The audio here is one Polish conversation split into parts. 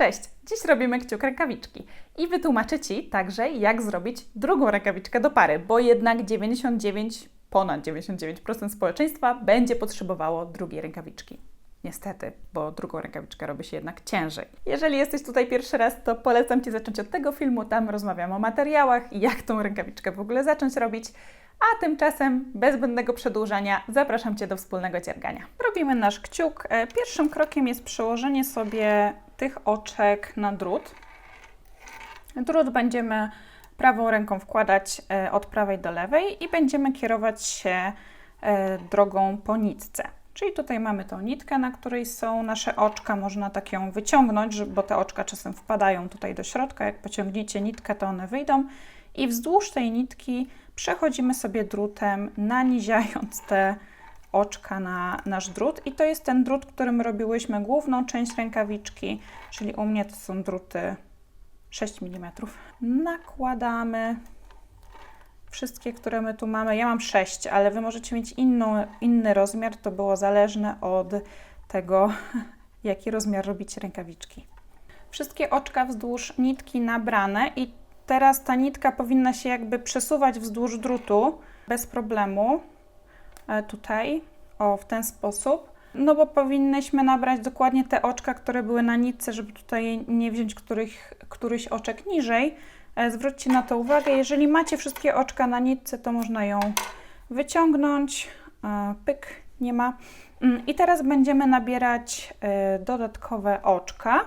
Cześć! Dziś robimy kciuk rękawiczki i wytłumaczę Ci także, jak zrobić drugą rękawiczkę do pary, bo jednak 99, ponad 99% społeczeństwa będzie potrzebowało drugiej rękawiczki. Niestety, bo drugą rękawiczkę robi się jednak ciężej. Jeżeli jesteś tutaj pierwszy raz, to polecam Ci zacząć od tego filmu. Tam rozmawiam o materiałach i jak tą rękawiczkę w ogóle zacząć robić. A tymczasem, bez zbędnego przedłużania, zapraszam Cię do wspólnego dziergania. Robimy nasz kciuk. E, Pierwszym krokiem jest przełożenie sobie tych oczek na drut. Drut będziemy prawą ręką wkładać e, od prawej do lewej i będziemy kierować się e, drogą po nitce. Czyli tutaj mamy tą nitkę, na której są nasze oczka. Można tak ją wyciągnąć, bo te oczka czasem wpadają tutaj do środka. Jak pociągniecie nitkę, to one wyjdą. I wzdłuż tej nitki przechodzimy sobie drutem, naniziając te oczka na nasz drut. I to jest ten drut, którym robiłyśmy główną część rękawiczki, czyli u mnie to są druty 6 mm. Nakładamy wszystkie, które my tu mamy. Ja mam 6, ale Wy możecie mieć inną, inny rozmiar. To było zależne od tego, jaki rozmiar robicie rękawiczki. Wszystkie oczka wzdłuż nitki nabrane i teraz ta nitka powinna się jakby przesuwać wzdłuż drutu bez problemu. E, Tutaj, o w ten sposób. No bo powinnyśmy nabrać dokładnie te oczka, które były na nitce, żeby tutaj nie wziąć których, któryś oczek niżej. E, Zwróćcie na to uwagę. Jeżeli macie wszystkie oczka na nitce, to można ją wyciągnąć. E, Pyk, nie ma. Mm, I teraz będziemy nabierać dodatkowe oczka.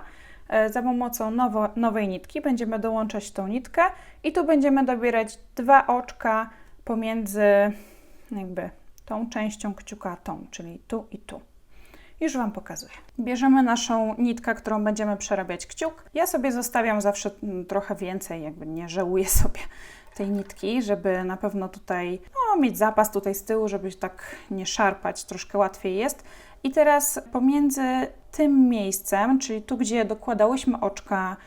E, Za pomocą nowo, nowej nitki będziemy dołączać tą nitkę i tu będziemy dobierać dwa oczka pomiędzy jakby tą częścią kciuka a tą, czyli tu i tu. Już Wam pokazuję. Bierzemy naszą nitkę, którą będziemy przerabiać kciuk. Ja sobie zostawiam zawsze mm, trochę więcej, jakby nie żałuję sobie tej nitki, żeby na pewno tutaj no, mieć zapas tutaj z tyłu, żeby tak nie szarpać, troszkę łatwiej jest. I teraz pomiędzy tym miejscem, czyli tu, gdzie dokładałyśmy oczka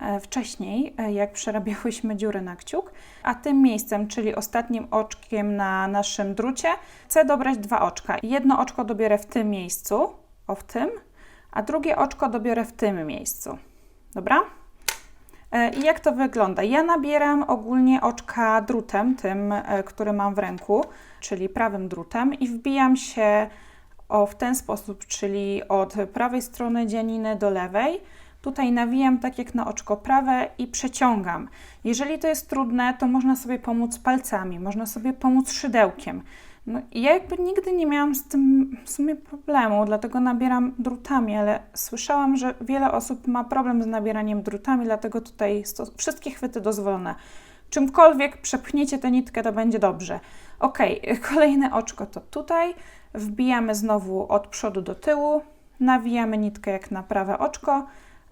e, wcześniej, e, jak przerabiałyśmy dziurę na kciuk, a tym miejscem, czyli ostatnim oczkiem na naszym drucie, chcę dobrać dwa oczka. Jedno oczko dobiorę w tym miejscu, o w tym, a drugie oczko dobiorę w tym miejscu. Dobra? E, I jak to wygląda? Ja nabieram ogólnie oczka drutem, tym, który mam w ręku, czyli prawym drutem i wbijam się o w ten sposób, czyli od prawej strony dzianiny do lewej. Tutaj nawijam tak jak na oczko prawe i przeciągam. Jeżeli to jest trudne, to można sobie pomóc palcami, można sobie pomóc szydełkiem. No, ja jakby nigdy nie miałam z tym w sumie problemu, dlatego nabieram drutami, ale słyszałam, że wiele osób ma problem z nabieraniem drutami, dlatego tutaj wszystkie chwyty dozwolone. Czymkolwiek przepchniecie tę nitkę, to będzie dobrze. Ok, kolejne oczko to tutaj. Wbijamy znowu od przodu do tyłu, nawijamy nitkę jak na prawe oczko.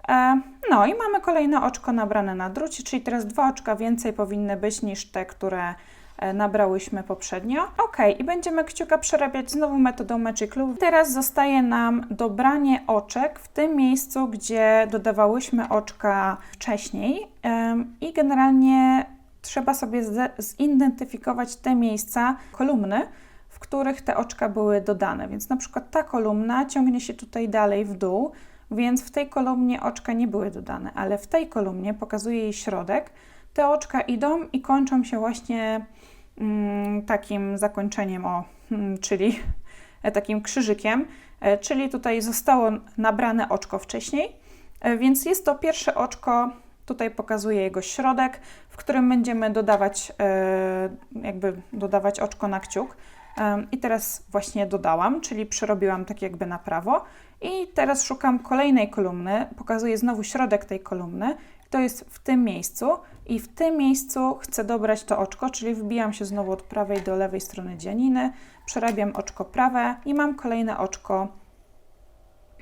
E, No i mamy kolejne oczko nabrane na drucie, czyli teraz dwa oczka więcej powinny być niż te, które e, nabrałyśmy poprzednio. Ok, i będziemy kciuka przerabiać znowu metodą Magic Loop. Teraz zostaje nam dobranie oczek w tym miejscu, gdzie dodawałyśmy oczka wcześniej i generalnie trzeba sobie zidentyfikować te miejsca, kolumny, w których te oczka były dodane. Więc na przykład ta kolumna ciągnie się tutaj dalej w dół, więc w tej kolumnie oczka nie były dodane, ale w tej kolumnie pokazuje jej środek. Te oczka idą i kończą się właśnie mm, takim zakończeniem, o, mm, czyli e, takim krzyżykiem, e, czyli tutaj zostało nabrane oczko wcześniej, e, więc jest to pierwsze oczko, tutaj pokazuje jego środek, w którym będziemy dodawać, e, jakby dodawać oczko na kciuk. I teraz właśnie dodałam, czyli przerobiłam tak jakby na prawo. I teraz szukam kolejnej kolumny, pokazuję znowu środek tej kolumny. To jest w tym miejscu i w tym miejscu chcę dobrać to oczko, czyli wbijam się znowu od prawej do lewej strony dzianiny, przerabiam oczko prawe i mam kolejne oczko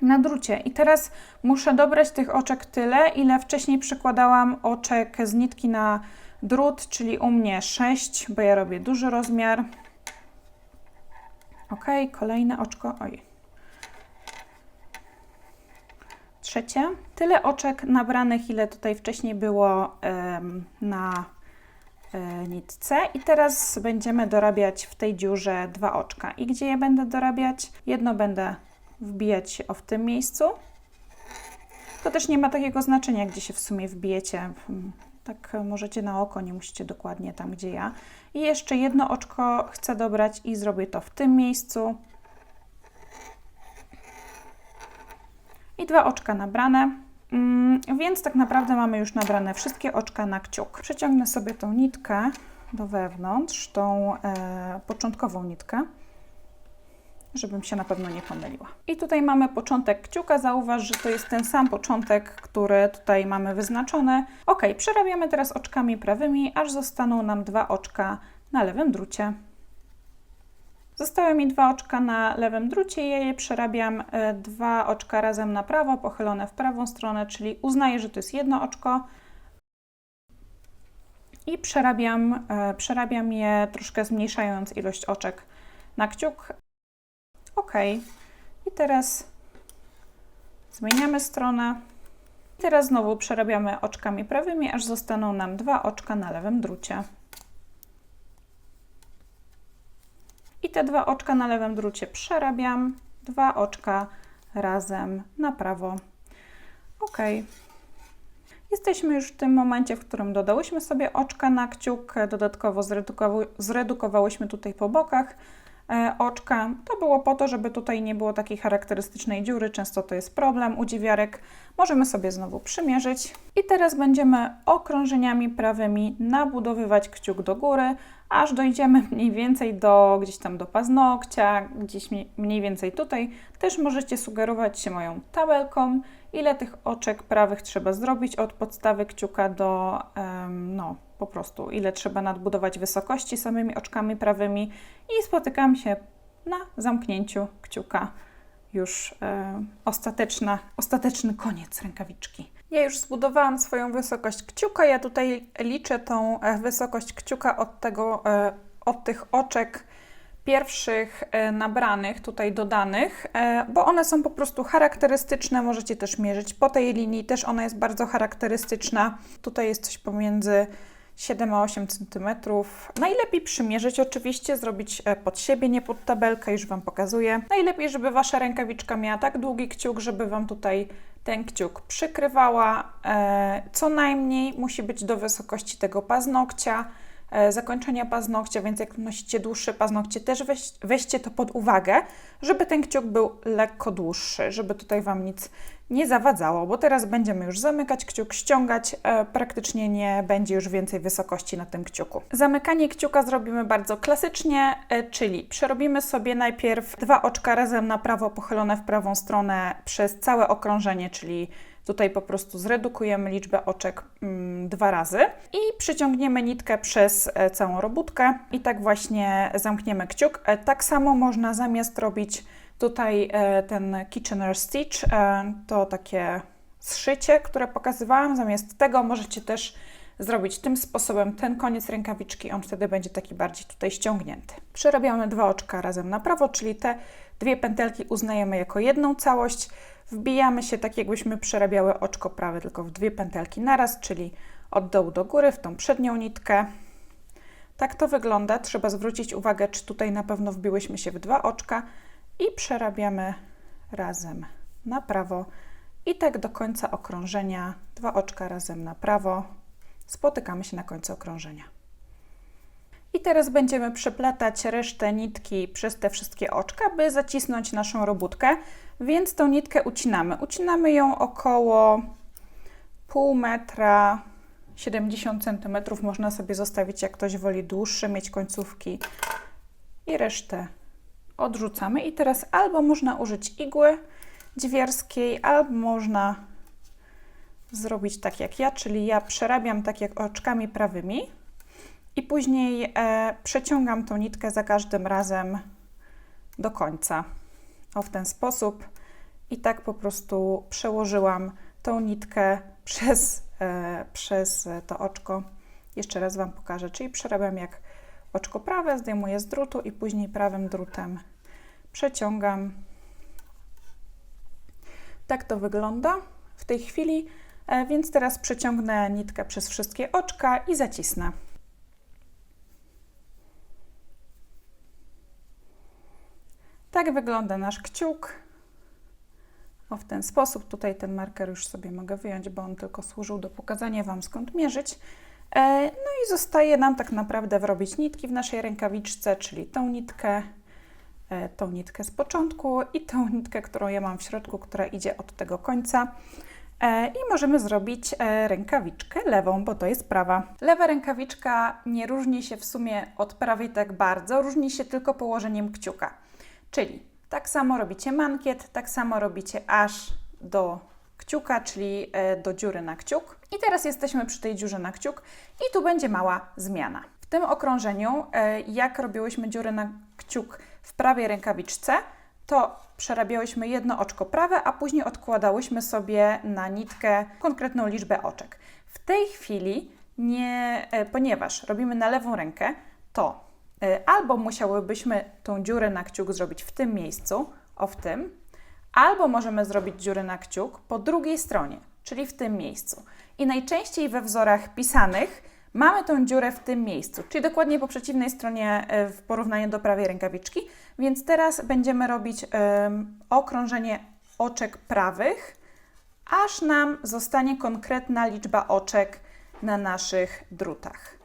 na drucie. I teraz muszę dobrać tych oczek tyle, ile wcześniej przykładałam oczek z nitki na drut, czyli u mnie 6, bo ja robię duży rozmiar. Ok, kolejne oczko. Oj. Trzecie. Tyle oczek nabranych, ile tutaj wcześniej było em, na e, nitce. I teraz będziemy dorabiać w tej dziurze dwa oczka. I gdzie je będę dorabiać? Jedno będę wbijać się o w tym miejscu, To też nie ma takiego znaczenia, gdzie się w sumie wbijecie. Tak możecie na oko, nie musicie dokładnie tam, gdzie ja. I jeszcze jedno oczko chcę dobrać i zrobię to w tym miejscu. I dwa oczka nabrane. Mm, więc tak naprawdę mamy już nabrane wszystkie oczka na kciuk. Przeciągnę sobie tą nitkę do wewnątrz, tą e, początkową nitkę, żebym się na pewno nie pomyliła. I tutaj mamy początek kciuka. Zauważ, że to jest ten sam początek, który tutaj mamy wyznaczony. Ok, przerabiamy teraz oczkami prawymi, aż zostaną nam dwa oczka na lewym drucie. Zostały mi dwa oczka na lewym drucie, ja je przerabiam e, dwa oczka razem na prawo, pochylone w prawą stronę, czyli uznaję, że to jest jedno oczko i przerabiam, e, przerabiam je troszkę zmniejszając ilość oczek na kciuk. Ok. I teraz zmieniamy stronę. Teraz znowu przerabiamy oczkami prawymi, aż zostaną nam dwa oczka na lewym drucie. I te dwa oczka na lewym drucie przerabiam, dwa oczka razem na prawo. Ok. Jesteśmy już w tym momencie, w którym dodałyśmy sobie oczka na kciuk, dodatkowo zredukowały, zredukowałyśmy tutaj po bokach oczka. To było po to, żeby tutaj nie było takiej charakterystycznej dziury, często to jest problem u dziwiarek. Możemy sobie znowu przymierzyć. I teraz będziemy okrążeniami prawymi nabudowywać kciuk do góry, aż dojdziemy mniej więcej do gdzieś tam do paznokcia, gdzieś mniej więcej tutaj. Też możecie sugerować się moją tabelką, ile tych oczek prawych trzeba zrobić od podstawy kciuka do, no po prostu, ile trzeba nadbudować wysokości samymi oczkami prawymi i spotykam się na zamknięciu kciuka już e, ostateczna, ostateczny koniec rękawiczki. Ja już zbudowałam swoją wysokość kciuka. Ja tutaj liczę tą e, wysokość kciuka od, tego, e, od tych oczek pierwszych e, nabranych, tutaj dodanych, bo one są po prostu charakterystyczne. Możecie też mierzyć po tej linii, też ona jest bardzo charakterystyczna. Tutaj jest coś pomiędzy 7 a 8 cm. Najlepiej przymierzyć oczywiście, zrobić pod siebie, nie pod tabelkę, już Wam pokazuję. Najlepiej, żeby Wasza rękawiczka miała tak długi kciuk, żeby Wam tutaj ten kciuk przykrywała. E, co najmniej musi być do wysokości tego paznokcia, e, zakończenia paznokcia, więc jak nosicie dłuższe paznokcie, też weź, weźcie to pod uwagę, żeby ten kciuk był lekko dłuższy, żeby tutaj Wam nic nie zawadzało, bo teraz będziemy już zamykać kciuk, ściągać, e, praktycznie nie będzie już więcej wysokości na tym kciuku. Zamykanie kciuka zrobimy bardzo klasycznie, e, czyli przerobimy sobie najpierw dwa oczka razem na prawo pochylone w prawą stronę przez całe okrążenie, czyli Tutaj po prostu zredukujemy liczbę oczek mm, dwa razy i przyciągniemy nitkę przez e, całą robótkę i tak właśnie zamkniemy kciuk. E, tak samo można zamiast robić Tutaj e, ten Kitchener Stitch e, to takie zszycie, które pokazywałam. Zamiast tego możecie też zrobić tym sposobem ten koniec rękawiczki, on wtedy będzie taki bardziej tutaj ściągnięty. Przerabiamy dwa oczka razem na prawo, czyli te dwie pętelki uznajemy jako jedną całość. Wbijamy się tak, jakbyśmy przerabiały oczko prawe, tylko w dwie pętelki naraz, czyli od dołu do góry w tą przednią nitkę. Tak to wygląda. Trzeba zwrócić uwagę, czy tutaj na pewno wbiłyśmy się w dwa oczka, i przerabiamy razem na prawo i tak do końca okrążenia, dwa oczka razem na prawo, spotykamy się na końcu okrążenia. I teraz będziemy przeplatać resztę nitki przez te wszystkie oczka, by zacisnąć naszą robótkę, więc tą nitkę ucinamy. Ucinamy ją około pół metra, 70 cm. Można sobie zostawić, jak ktoś woli dłuższe, mieć końcówki i resztę odrzucamy. I teraz albo można użyć igły dźwierskiej, albo można zrobić tak jak ja, czyli ja przerabiam tak jak oczkami prawymi i później e, przeciągam tą nitkę za każdym razem do końca. O w ten sposób. I tak po prostu przełożyłam tą nitkę przez, e, przez to oczko. Jeszcze raz Wam pokażę, czyli przerabiam jak oczko prawe, zdejmuję z drutu i później prawym drutem przeciągam. Tak to wygląda w tej chwili, e, więc teraz przeciągnę nitkę przez wszystkie oczka i zacisnę. Tak wygląda nasz kciuk. O, w ten sposób. Tutaj ten marker już sobie mogę wyjąć, bo on tylko służył do pokazania Wam skąd mierzyć. E, no i zostaje nam tak naprawdę wrobić nitki w naszej rękawiczce, czyli tą nitkę, e, tą nitkę z początku i tą nitkę, którą ja mam w środku, która idzie od tego końca. E, I możemy zrobić rękawiczkę lewą, bo to jest prawa. Lewa rękawiczka nie różni się w sumie od prawej tak bardzo, różni się tylko położeniem kciuka. Czyli tak samo robicie mankiet, tak samo robicie aż do kciuka, czyli e, do dziury na kciuk. I teraz jesteśmy przy tej dziurze na kciuk i tu będzie mała zmiana. W tym okrążeniu, e, jak robiłyśmy dziury na kciuk w prawej rękawiczce, to przerabiałyśmy jedno oczko prawe, a później odkładałyśmy sobie na nitkę konkretną liczbę oczek. W tej chwili, nie, e, ponieważ robimy na lewą rękę, to albo musiałybyśmy tą dziurę na kciuk zrobić w tym miejscu, o w tym, albo możemy zrobić dziurę na kciuk po drugiej stronie, czyli w tym miejscu. I najczęściej we wzorach pisanych mamy tą dziurę w tym miejscu, czyli dokładnie po przeciwnej stronie e, w porównaniu do prawej rękawiczki. Więc teraz będziemy robić em, okrążenie oczek prawych, aż nam zostanie konkretna liczba oczek na naszych drutach.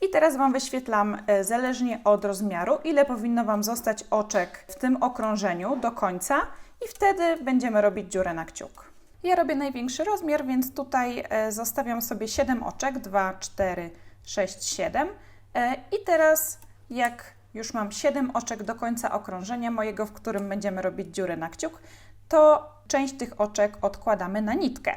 I teraz Wam wyświetlam e, zależnie od rozmiaru, ile powinno Wam zostać oczek w tym okrążeniu do końca i wtedy będziemy robić dziurę na kciuk. Ja robię największy rozmiar, więc tutaj e, zostawiam sobie 7 oczek, 2, 4, 6, 7 E, i teraz jak już mam 7 oczek do końca okrążenia mojego, w którym będziemy robić dziurę na kciuk, to część tych oczek odkładamy na nitkę.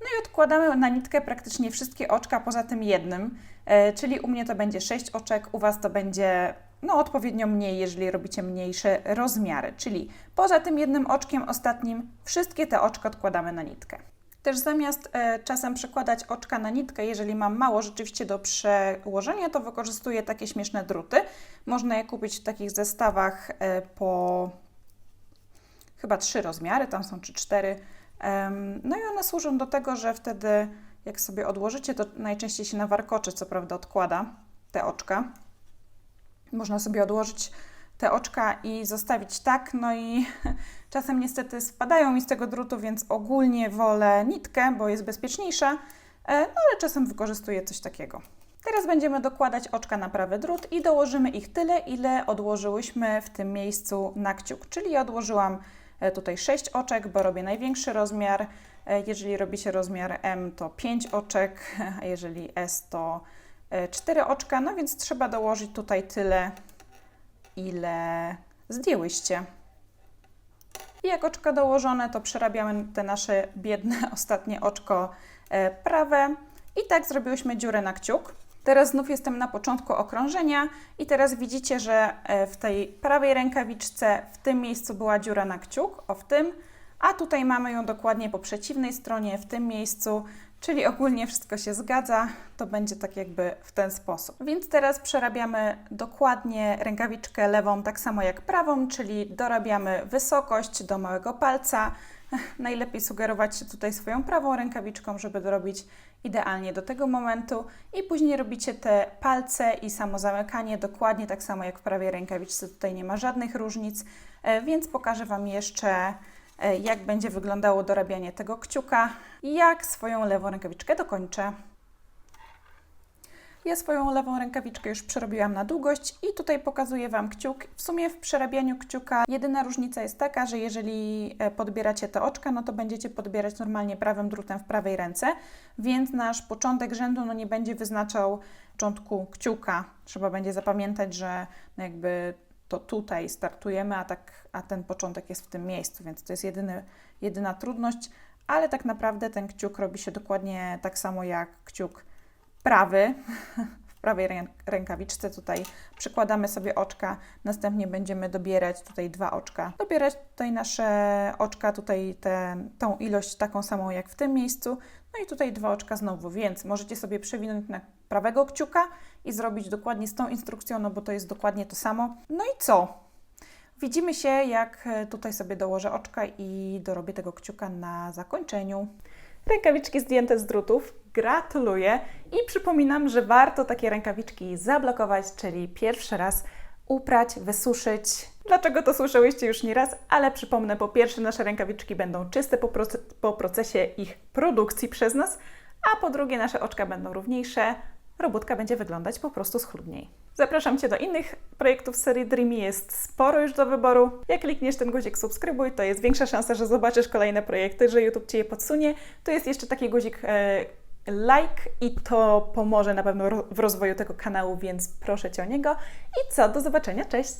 No i odkładamy na nitkę praktycznie wszystkie oczka poza tym jednym, e, czyli u mnie to będzie 6 oczek, u Was to będzie no, odpowiednio mniej, jeżeli robicie mniejsze rozmiary. Czyli poza tym jednym oczkiem ostatnim, wszystkie te oczka odkładamy na nitkę. Też zamiast e, czasem przekładać oczka na nitkę, jeżeli mam mało rzeczywiście do przełożenia, to wykorzystuję takie śmieszne druty. Można je kupić w takich zestawach e, po chyba trzy rozmiary, tam są czy cztery. No i one służą do tego, że wtedy jak sobie odłożycie, to najczęściej się na warkocze co prawda odkłada te oczka. Można sobie odłożyć te oczka i zostawić tak, no i czasem niestety spadają mi z tego drutu, więc ogólnie wolę nitkę, bo jest bezpieczniejsza, e, no ale czasem wykorzystuję coś takiego. Teraz będziemy dokładać oczka na prawy drut i dołożymy ich tyle, ile odłożyłyśmy w tym miejscu na kciuk. Czyli odłożyłam e, tutaj 6 oczek, bo robię największy rozmiar. E, Jeżeli robicie rozmiar M, to 5 oczek, a jeżeli S, to 4 oczka. No więc trzeba dołożyć tutaj tyle, ile zdjęłyście. I jak oczka dołożone, to przerabiamy te nasze biedne ostatnie oczko e, prawe. I tak zrobiłyśmy dziurę na kciuk. Teraz znów jestem na początku okrążenia i teraz widzicie, że e, w tej prawej rękawiczce w tym miejscu była dziura na kciuk, o w tym, a tutaj mamy ją dokładnie po przeciwnej stronie, w tym miejscu, czyli ogólnie wszystko się zgadza, to będzie tak jakby w ten sposób. Więc teraz przerabiamy dokładnie rękawiczkę lewą tak samo jak prawą, czyli dorabiamy wysokość do małego palca. Najlepiej sugerować się tutaj swoją prawą rękawiczką, żeby dorobić idealnie do tego momentu i później robicie te palce i samo zamykanie dokładnie tak samo jak w prawej rękawiczce, tutaj nie ma żadnych różnic, e, więc pokażę Wam jeszcze jak będzie wyglądało dorabianie tego kciuka i jak swoją lewą rękawiczkę dokończę. Ja swoją lewą rękawiczkę już przerobiłam na długość i tutaj pokazuję Wam kciuk. W sumie w przerabianiu kciuka jedyna różnica jest taka, że jeżeli e, podbieracie te oczka, no to będziecie podbierać normalnie prawym drutem w prawej ręce, więc nasz początek rzędu no nie będzie wyznaczał początku kciuka. Trzeba będzie zapamiętać, że no jakby to tutaj startujemy, a, tak, a ten początek jest w tym miejscu, więc to jest jedyny, jedyna trudność, ale tak naprawdę ten kciuk robi się dokładnie tak samo jak kciuk prawy, w prawej rę- rękawiczce. Tutaj przykładamy sobie oczka, następnie będziemy dobierać tutaj dwa oczka, dobierać tutaj nasze oczka, tutaj tą ilość taką samą jak w tym miejscu, no i tutaj dwa oczka znowu, więc możecie sobie przewinąć na prawego kciuka i zrobić dokładnie z tą instrukcją, no bo to jest dokładnie to samo. No i co? Widzimy się, jak e, tutaj sobie dołożę oczka i dorobię tego kciuka na zakończeniu. Rękawiczki zdjęte z drutów. Gratuluję i przypominam, że warto takie rękawiczki zablokować, czyli pierwszy raz uprać, wysuszyć Dlaczego to słyszałyście już nieraz, ale przypomnę, po pierwsze nasze rękawiczki będą czyste po, proce- po procesie ich produkcji przez nas, a po drugie nasze oczka będą równiejsze, robótka będzie wyglądać po prostu schludniej. Zapraszam Cię do innych projektów serii Dreamy, jest sporo już do wyboru. Jak klikniesz ten guzik subskrybuj, to jest większa szansa, że zobaczysz kolejne projekty, że YouTube Ci je podsunie. Tu jest jeszcze taki guzik e, like i to pomoże na pewno w rozwoju tego kanału, więc proszę Cię o niego. I co, do zobaczenia, cześć!